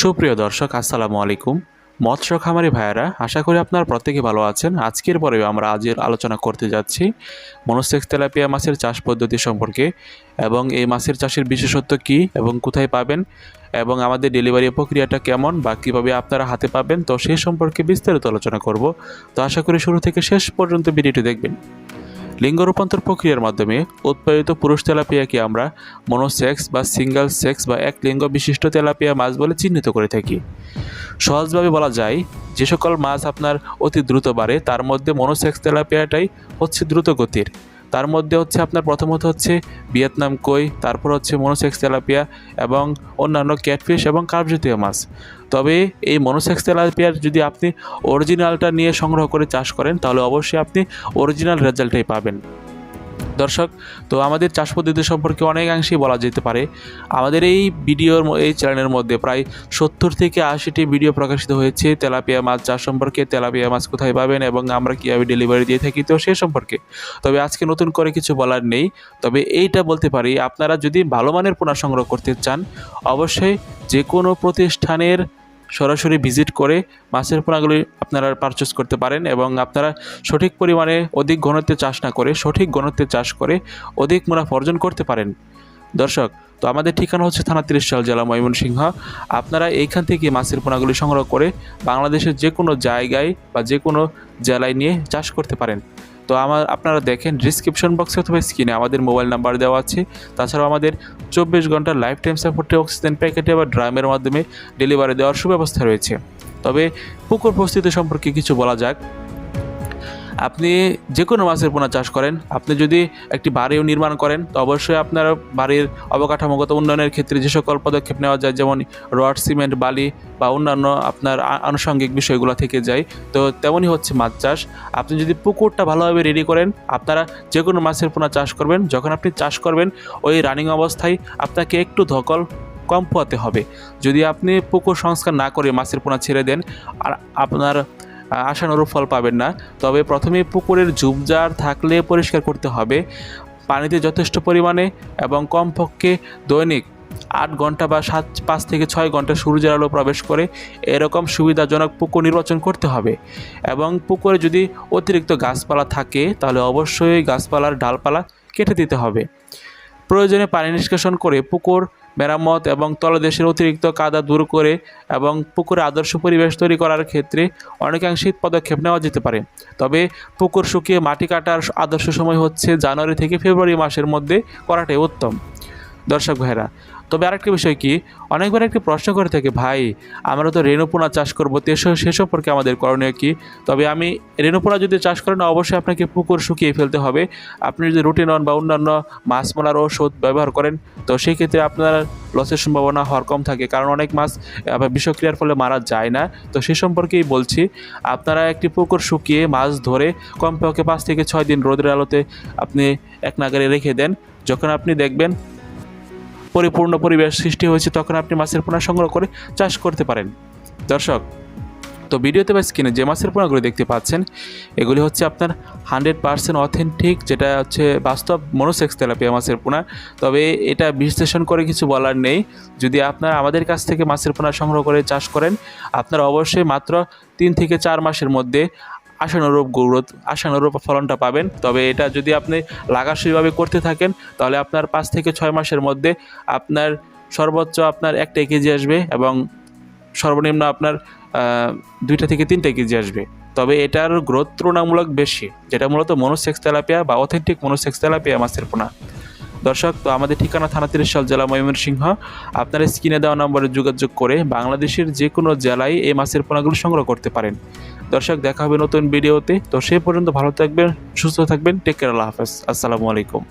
সুপ্রিয় দর্শক, আসসালামু আলাইকুম। মৎস্য খামারি ভাইয়েরা, আশা করি আপনারা প্রত্যেকে ভালো আছেন। আজকের পরেও আমরা আজের আলোচনা করতে যাচ্ছি মনোসেক্স তেলাপিয়া মাছের চাষ পদ্ধতি সম্পর্কে এবং এই মাছের চাষের বিশেষত্ব কী এবং কোথায় পাবেন এবং আমাদের ডেলিভারি প্রক্রিয়াটা কেমন বা কীভাবে আপনারা হাতে পাবেন, তো সেই সম্পর্কে বিস্তারিত আলোচনা করব। তো আশা করি শুরু থেকে শেষ পর্যন্ত ভিডিওটি দেখবেন। লিঙ্গ রূপান্তর প্রক্রিয়ার মাধ্যমে উৎপাদিত পুরুষ তেলাপিয়াকে আমরা মনোসেক্স বা সিঙ্গেল সেক্স বা এক লিঙ্গ বিশিষ্ট তেলাপিয়া মাছ বলে চিহ্নিত করে থাকি। সহজভাবে বলা যায়, যে সকল মাছ আপনার অতি দ্রুত বাড়ে, তার মধ্যে মনোসেক্স তেলাপিয়াটাই হচ্ছে দ্রুত গতির। তার মধ্যে হচ্ছে আপনার প্রথমত হচ্ছে ভিয়েতনাম কই, তারপর হচ্ছে মনোসেক্স তেলাপিয়া এবং অন্যান্য ক্যাটফিশ এবং কার্পজাতীয় মাছ। তবে এই মনোসেক্স তেলাপিয়ার যদি আপনি অরিজিনালটা নিয়ে সংগ্রহ করে চাষ করেন, তাহলে অবশ্যই আপনি অরিজিনাল রেজাল্টটাই পাবেন। দর্শক, তো আমাদের চাষ পদ্ধতি সম্পর্কে অনেকাংশেই বলা যেতে পারে। আমাদের এই ভিডিওর এই চ্যানেলের মধ্যে প্রায় সত্তর থেকে আশিটি ভিডিও প্রকাশিত হয়েছে। তেলাপিয়া মাছ চাষ সম্পর্কে, তেলাপিয়া মাছ কোথায় পাবেন এবং আমরা কীভাবে ডেলিভারি দিয়ে থাকি, তো সে সম্পর্কে। তবে আজকে নতুন করে কিছু বলার নেই। তবে এইটা বলতে পারি, আপনারা যদি ভালো মানের পোনা সংগ্রহ করতে চান, অবশ্যই যে কোনো প্রতিষ্ঠানের সরাসরি ভিজিট করে মাছের পোনাগুলি আপনারা পারচেস করতে পারেন এবং আপনারা সঠিক পরিমাণে অধিক ঘনত্বে চাষ না করে, সঠিক ঘনত্বে চাষ করে অধিক মুনাফা অর্জন করতে পারেন। দর্শক, তো আমাদের ঠিকানা হচ্ছে থানা তিরিশাল জেলা ময়মনসিংহ। আপনারা এইখান থেকে মাছের পোনাগুলি সংগ্রহ করে বাংলাদেশের যে কোনো জায়গায় বা যে কোনো জেলায় নিয়ে চাষ করতে পারেন। তো আমার আপনারা দেখেন ডিসক্রিপশন বক্সে অথবা স্ক্রিনে আমাদের মোবাইল নাম্বার দেওয়া আছে। তাছাড়াও আমাদের চব্বিশ ঘণ্টা লাইফ টাইম সাপোর্টে অক্সিজেন প্যাকেটে বা ড্রামের মাধ্যমে ডেলিভারি দেওয়ার সুব্যবস্থা রয়েছে। তবে পুকুর প্রস্তুতি সম্পর্কে কিছু বলা যাক। আপনি যে কোনো মাছের পোনা চাষ করেন, আপনি যদি একটি বাড়িও নির্মাণ করেন, তো অবশ্যই আপনার বাড়ির অবকাঠামোগত উন্নয়নের ক্ষেত্রে যে সকল পদক্ষেপ নেওয়া যায়, যেমন রড, সিমেন্ট, বালি বা অন্যান্য আপনার আনুষঙ্গিক বিষয়গুলো থেকে যায়, তো তেমনই হচ্ছে মাছ চাষ। আপনি যদি পুকুরটা ভালোভাবে রেডি করেন, আপনারা যে কোনো মাছের পোনা চাষ করবেন, যখন আপনি চাষ করবেন, ওই রানিং অবস্থায় আপনাকে একটু ধকল কম পোয়াতে হবে। যদি আপনি পুকুর সংস্কার না করে মাছের পোনা ছেড়ে দেন, আর আপনার আশানুরূপ ফল পাবেন না। তবে প্রথমে পুকুরের ঝুপঝাড় থাকলে পরিষ্কার করতে হবে। পানিতে যথেষ্ট পরিমাণে এবং কমপক্ষে দৈনিক আট ঘণ্টা বা সাত, পাঁচ থেকে ছয় ঘণ্টা সূর্যের আলো প্রবেশ করে। এরকম সুবিধাজনক পুকুর নির্বাচন করতে হবে। এবং পুকুরে যদি অতিরিক্ত গাছপালা থাকে, তাহলে অবশ্যই গাছপালার ডালপালা কেটে দিতে হবে। প্রয়োজনে পানি নিষ্কাশন করে পুকুর মেরামত এবং তলদেশের অতিরিক্ত কাদা দূর করে এবং পুকুরে আদর্শ পরিবেশ তৈরি করার ক্ষেত্রে অনেকাংশে পদক্ষেপ নেওয়া যেতে পারে। তবে পুকুর শুকিয়ে মাটি কাটার আদর্শ সময় হচ্ছে জানুয়ারি থেকে ফেব্রুয়ারি মাসের মধ্যে করাটাই উত্তম। দর্শক ভাইরা তবে আরেকটা বিষয় কি? অনেকবার একটি প্রশ্ন করে থাকে, ভাই, আমরা তো রেণুপোনা চাষ করব সে সম্পর্কে আমাদের করণীয় কি? তবে আমি রেণুপোনা যদি চাষ করেন, অবশ্যই আপনাকে পুকুর শুকিয়ে ফেলতে হবে। আপনি যদি রুটিনন বা অন্যান্য মাছ মারার ওষুধ ব্যবহার করেন, তো সেই ক্ষেত্রে আপনার লসের সম্ভাবনা হওয়ার কম থাকে। কারণ অনেক মাছ বিষক্রিয়ার ফলে মারা যায় না। তো সে সম্পর্কেই বলছি, আপনারা একটি পুকুর শুকিয়ে মাছ ধরে কমপক্ষে পাঁচ থেকে ছয় দিন রোদের আলোতে আপনি এক নাগারে রেখে দেন। যখন আপনি দেখবেন পরিপূর্ণ পরিবেশ সৃষ্টি হয়েছে, তখন আপনি মাছের পোনা সংগ্রহ করে চাষ করতে পারেন। দর্শক, তো ভিডিওতে বা স্ক্রিনে যে মাছের পোনাগুলো দেখতে পাচ্ছেন, এগুলি হচ্ছে আপনার হান্ড্রেড পার্সেন্ট অথেন্টিক, যেটা হচ্ছে বাস্তব মনোসেক্স তেলাপিয়া মাছের পোনা। তবে এটা বিশ্লেষণ করে কিছু বলার নেই। যদি আপনার আমাদের কাছ থেকে মাছের পোনা সংগ্রহ করে চাষ করেন, আপনারা অবশ্যই মাত্র তিন থেকে চার মাসের মধ্যে আশানুরূপ গ্রোথ, আশানুরূপ ফলনটা পাবেন। তবে এটা যদি আপনি লাগাসইভাবে করতে থাকেন, তাহলে আপনার পাঁচ থেকে ছয় মাসের মধ্যে আপনার সর্বোচ্চ আপনার একটা কেজি আসবে এবং সর্বনিম্ন আপনার দুইটা থেকে তিনটা কেজি আসবে। তবে এটার গ্রোথ তুলনামূলক বেশি, যেটা মূলত মনোসেক্স তেলাপিয়া বা অথেন্টিক মনোসেক্স তেলাপিয়া মাছের পোনা। দর্শক, তো আমাদের ঠিকানা থানা তিরিশাল, জেলা ময়মনসিংহ। আপনারা স্ক্রিনে দেওয়া নম্বরে যোগাযোগ করে বাংলাদেশের যে কোনো জেলায় এই মাছের পোনাগুলো সংগ্রহ করতে পারেন। দর্শক, দেখা হবে নতুন ভিডিওতে। তো সে পর্যন্ত ভালো থাকবেন, সুস্থ থাকবেন টেক কেয়ার আল্লাহ হাফেজ। আসসালামু আলাইকুম।